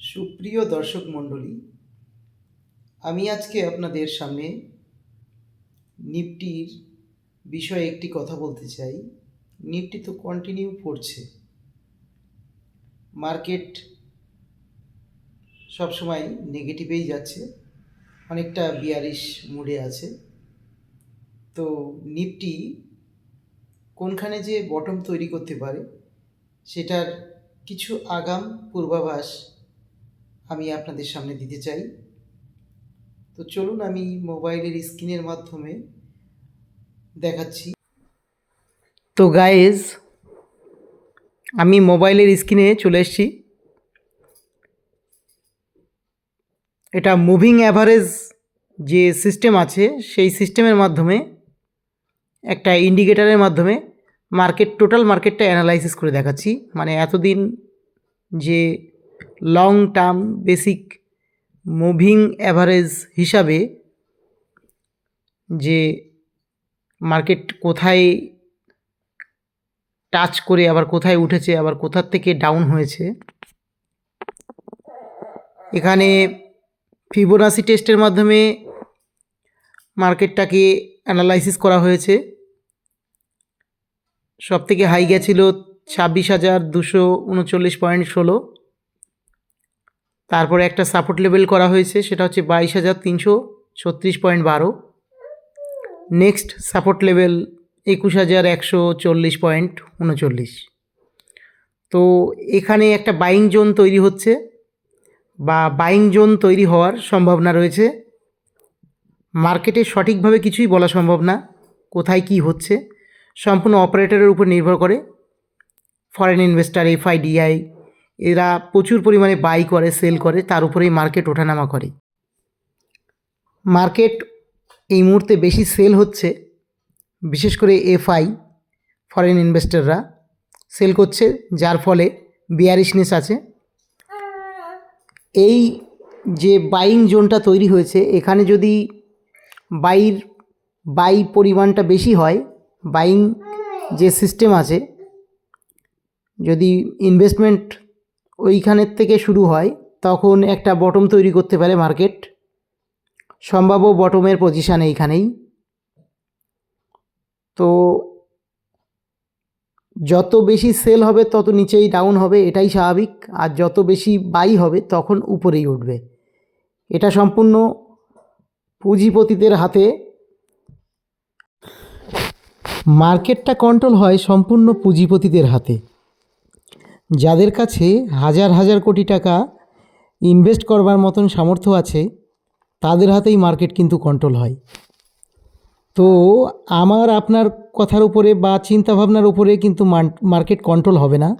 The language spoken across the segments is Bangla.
সুপ্রিয় দর্শক মণ্ডলী, আমি আজকে আপনাদের সামনে নিফটির বিষয়ে একটি কথা বলতে চাই। নিফটি তো কন্টিনিউ পড়ছে। মার্কেট সবসময় নেগেটিভেই যাচ্ছে, অনেকটা বিয়ারিশ মুডে আছে। তো নিফটি কোনখানে যে বটম তৈরি করতে পারে, সেটার কিছু আগাম পূর্বাভাস আমি আপনাদের সামনে দিতে চাই। তো চলুন আমি মোবাইলের স্ক্রিনের মাধ্যমে দেখাচ্ছি। তো গাইজ আমি মোবাইলের স্ক্রিনে চলে এসেছি। এটা মুভিং অ্যাভারেজ যে সিস্টেম আছে, সেই সিস্টেমের মাধ্যমে, একটা ইন্ডিকেটারের মাধ্যমে মার্কেট টোটাল মার্কেটটা অ্যানালাইসিস করে দেখাচ্ছি। মানে এতদিন যে long term basic moving average হিসাবে যে মার্কেট কোথায় টাচ করে, আবার কোথায় উঠেছে, আবার কোথার থেকে ডাউন হয়েছে, এখানে ফিবোনাসি টেস্টের মাধ্যমে মার্কেটটাকে অ্যানালাইসিস করা হয়েছে। সব থেকে হাই গেছিল ছাব্বিশ হাজার দুশো উনচল্লিশ পয়েন্ট ষোলো। তারপরে একটা সাপোর্ট লেভেল করা হয়েছে, সেটা হচ্ছে বাইশ হাজার তিনশো ছত্রিশ পয়েন্ট বারো। নেক্সট সাপোর্ট লেভেল একুশ হাজার একশো চল্লিশ পয়েন্ট উনচল্লিশ। তো এখানে একটা বাইং জোন তৈরি হচ্ছে, বা বাইং জোন তৈরি হওয়ার সম্ভাবনা রয়েছে। মার্কেটে সঠিকভাবে কিছুই বলা সম্ভব না, কোথায় কি হচ্ছে, সম্পূর্ণ অপারেটরের উপর নির্ভর করে। ফরেন ইনভেস্টার এফআইডিআই এরা প্রচুর পরিমাণে বাই করে সেল করে, তার উপরেই মার্কেট ওঠানামা করে। মার্কেট এই মুহূর্তে বেশি সেল হচ্ছে, বিশেষ করে এফআই ফরেন ইনভেস্টররা সেল করছে, যার ফলে বিয়ারিশনেস আছে। এই যে বাইং জোনটা তৈরি হয়েছে, এখানে যদি বাইর বাই পরিমাণটা বেশি হয় বাইং যে সিস্টেম আছে, যদি ইনভেস্টমেন্ট ওইখানের থেকে শুরু হয়, তখন একটা বটম তৈরি করতে পারে মার্কেট সম্ভাব্য বটমের পজিশান এইখানেই। তো যত বেশি সেল হবে, তত নিচেই ডাউন হবে, এটাই স্বাভাবিক। আর যত বেশি বাই হবে, তখন উপরেই উঠবে। এটা সম্পূর্ণ পুঁজিপতিদের হাতে। মার্কেটটা কন্ট্রোল হয় সম্পূর্ণ পুঁজিপতিদের হাতে। যাদের কাছে হাজার হাজার কোটি টাকা ইনভেস্ট করবার মতন সামর্থ্য আছে, তাদের হাতেই মার্কেট কিন্তু কন্ট্রোল হয়। তো আমার আপনার কথার উপরে বা চিন্তাভাবনার উপরে কিন্তু মার্কেট কন্ট্রোল হবে না।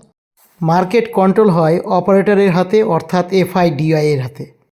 মার্কেট কন্ট্রোল হয় অপারেটরের হাতে, অর্থাৎ এফআইডিআই এর হাতে।